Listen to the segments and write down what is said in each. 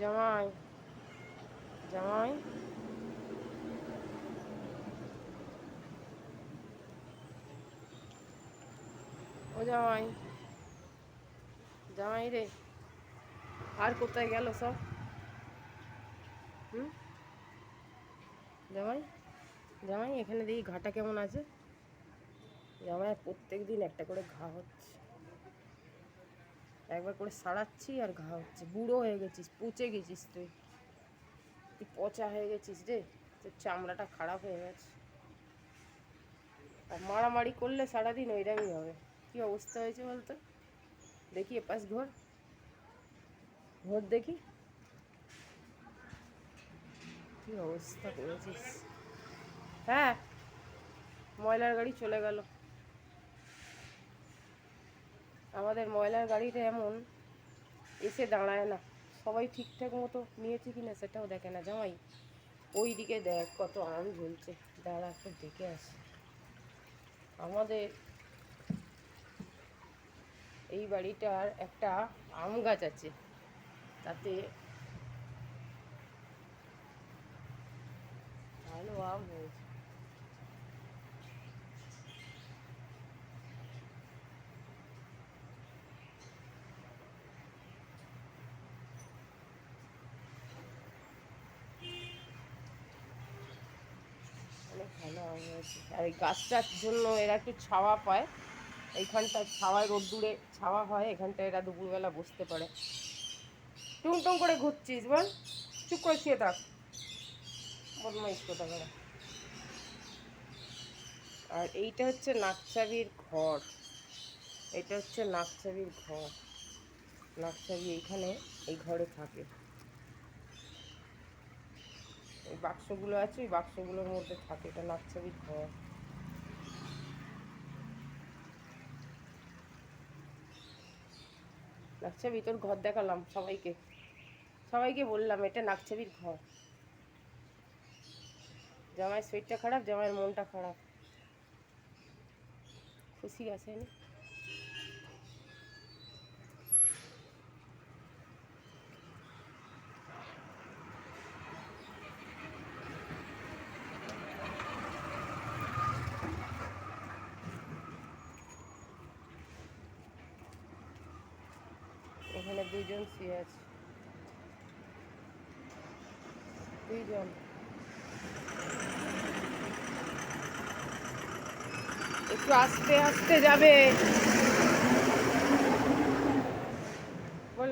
জামাই। জামাই। ও জামাই। জামাই রে, আর কোথায় গেল সব? হুম? জামাই? জামাই, এখানে দেখি ঘাটা কেমন আছে? জামাই প্রত্যেক দিন একটা করে ঘা হচ্ছে। একবার করে সারাচ্ছি আর ঘা হচ্ছে। বুড়ো হয়ে গেছিস, পচে গেছিস তুই। তুই পচা হয়ে গেছিস রে? তোর চামড়াটা খারাপ হয়ে গেছে। আর মারামারি করলে সারাদিন ওইরকমই হবে। কি অবস্থা হয়েছে বলতো? দেখি এপাশ ঘর। ঘর দেখি। কি অবস্থা করেছিস? হ্যাঁ ময়লার গাড়ি চলে গেল। আমাদের ময়লার গাড়িটা এমন এসে দাঁড়ায় না। সবাই ঠিকঠাক মতো নিয়েছে কিনা সেটাও দেখে না। জামাই ওই দিকে দেখ কত আম ঝুলছে। দাঁড়া, একটু দেখে আসে। আমাদের এই বাড়িটার একটা আম গাছ আছে। তাতে ভালো আম হয়েছে অনেক ভালো আম হয়েছে। আর এই গাছটার জন্য এরা একটু ছাওয়া পায়। এইখানটা ছাওয়ায় রোদ্দুরে ছাওয়া হয় এখানটা এরা দুপুরবেলা বসতে পারে। টুং টুং করে ঘুরছিস বল। চুপ করে শুয়ে থাক। বদমাইশ কোথা করে আর এইটা হচ্ছে নাকচাবির ঘর। এটা হচ্ছে নাকচাবির ঘর। নাকচাবি এইখানে, এই ঘরে থাকে। এই বাক্সগুলো আছে, ওই বাক্সগুলোর মধ্যে থাকে, এটা নাকচাবির ঘর। নাকচাবি তোর ঘর দেখালাম সবাইকে। সবাইকে বললাম, এটা নাকচাবির ঘর। জামাইয়ের শরীরটা খারাপ, জামাইয়ের মনটা খারাপ। খুশি আছে না? এখানে দুজন শুয়ে আছে। দুইজন। একটু আস্তে আস্তে যাবে। বল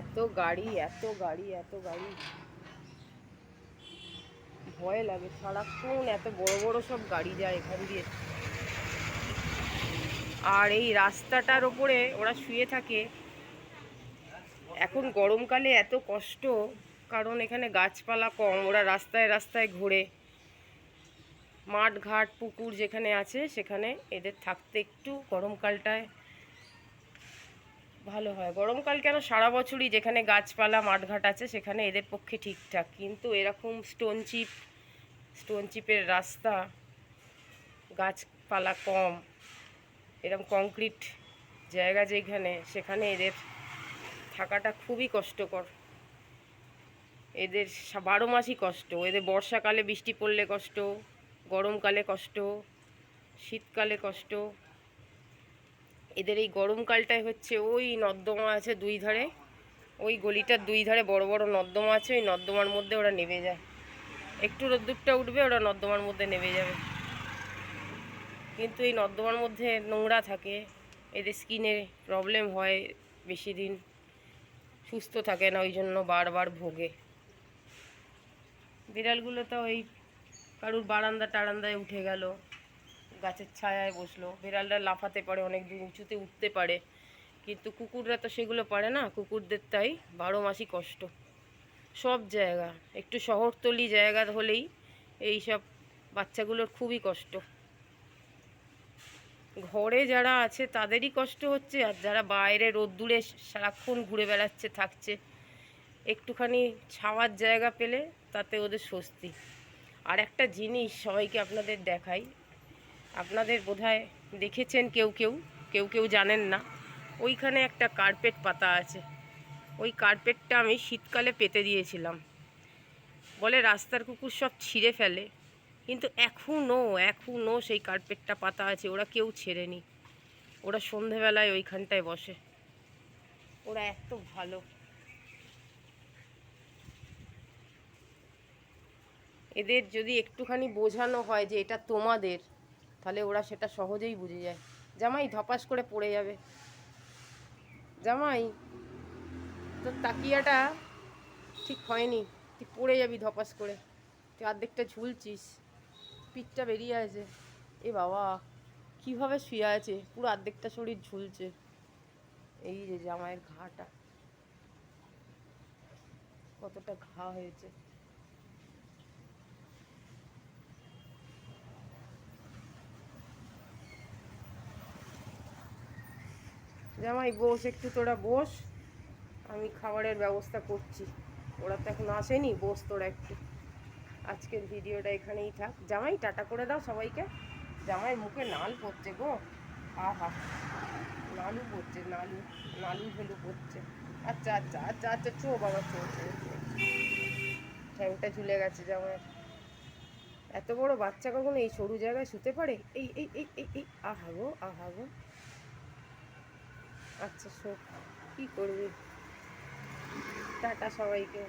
এত গাড়ি এত গাড়ি এত গাড়ি। ভয় লাগে সারাক্ষণ এত বড় বড় সব গাড়ি যায় এখান দিয়ে। আর এই রাস্তাটার ওপরে ওরা শুয়ে থাকে। এখন গরমকালে এত কষ্ট, কারণ এখানে গাছপালা কম, ওরা রাস্তায় রাস্তায় ঘোরে। মাঠ ঘাট পুকুর যেখানে আছে, সেখানে এদের থাকতে একটু গরমকালটায় ভালো হয়। গরমকাল কেন সারা বছরই যেখানে গাছপালা, মাঠঘাট আছে, সেখানে এদের পক্ষে ঠিকঠাক। কিন্তু এরকম স্টোন চিপ স্টোন চিপের রাস্তা, গাছপালা কম এরকম কংক্রিট জায়গা যেখানে, সেখানে এদের থাকাটা খুবই কষ্টকর। এদের বারো মাসই কষ্ট। এদের বর্ষাকালে বৃষ্টি পড়লে কষ্ট, গরমকালে কষ্ট, শীতকালে কষ্ট। এদের এই গরমকালটাই হচ্ছে ওই নর্দমা আছে দুই ধারে। ওই গলিটার দুই ধারে বড় বড় নর্দমা আছে, ওই নর্দমার মধ্যে ওরা নেমে যায়। একটু রোদ্দুরটা উঠবে, ওরা নর্দমার মধ্যে নেমে যাবে। কিন্তু এই নর্দমার মধ্যে নোংরা থাকে, এদের স্কিনে প্রবলেম হয় বেশি দিন। সুস্থ থাকে না ওই জন্য বারবার ভোগে। বিড়ালগুলো তো ওই কারুর বারান্দা টারান্দায় উঠে গেল, গাছের ছায়ায় বসল। বিড়ালরা লাফাতে পারে অনেক দূর উঁচুতে উঠতে পারে। কিন্তু কুকুররা তো সেগুলো পারে না, কুকুরদের তাই বারো মাসই কষ্ট। সব জায়গা, একটু শহরতলি জায়গা হলেই এই সব বাচ্চাগুলোর খুবই কষ্ট। ঘরে যারা আছে তাদেরই কষ্ট হচ্ছে, আর যারা বাইরে রোদ্দুরে সারাক্ষণ ঘুরে বেড়াচ্ছে, থাকছে, একটুখানি ছাওয়ার জায়গা পেলে তাতে ওদের স্বস্তি। আর একটা জিনিস সবাইকে আপনাদের দেখাই, আপনাদের বোধহয় দেখেছেন কেউ কেউ কেউ কেউ জানেন না, ওইখানে একটা কার্পেট পাতা আছে, ওই কার্পেটটা আমি শীতকালে পেতে দিয়েছিলাম। বলে রাস্তার কুকুর সব ছিঁড়ে ফেলে কিন্তু এখনও এখনও সেই কার্পেটটা পাতা আছে, ওরা কেউ ছেড়েনি। ওরা সন্ধেবেলায় ওইখানটায় বসে। ওরা এত ভালো। এদের যদি একটুখানি বোঝানো হয় যে এটা তোমাদের, তাহলে ওরা সেটা সহজেই বুঝে যায়। জামাই ধপাস করে পড়ে যাবে। জামাই, তোর তাকিয়াটা ঠিক হয়নি। তুই পড়ে যাবি ধপাস করে। তুই অর্ধেকটা ঝুলছিস। পিঠটা বেরিয়ে আছে। এ বাবা, কীভাবে শুয়ে আছে? পুরো অর্ধেকটা শরীর ঝুলছে। এই যে জামাইয়ের ঘাটা। কতটা ঘা হয়েছে। জামাই, বস, একটু তোরা বস। আমি খাবারের ব্যবস্থা করছি। ওরা তো এখন আসেনি, বস তোরা একটু। আজকের ভিডিওটা এখানেই থাক। জামাই, টাটা করে দাও সবাইকে। জামাই মুখে নাল পড়ছে গো। আহা নালু পড়ছে, নালু। নালু ফেলু পড়ছে। আচ্ছা আচ্ছা আচ্ছা আচ্ছা চো বাবা, চো চো। ঠ্যাংটা ঝুলে গেছে জামাই এত বড় বাচ্চা কখনো এই সরু জায়গায় শুতে পারে? এই এই এই এই এই, আহা গো আহা গো। আচ্ছা শোক। কি করবি? টাটা সবাইকে।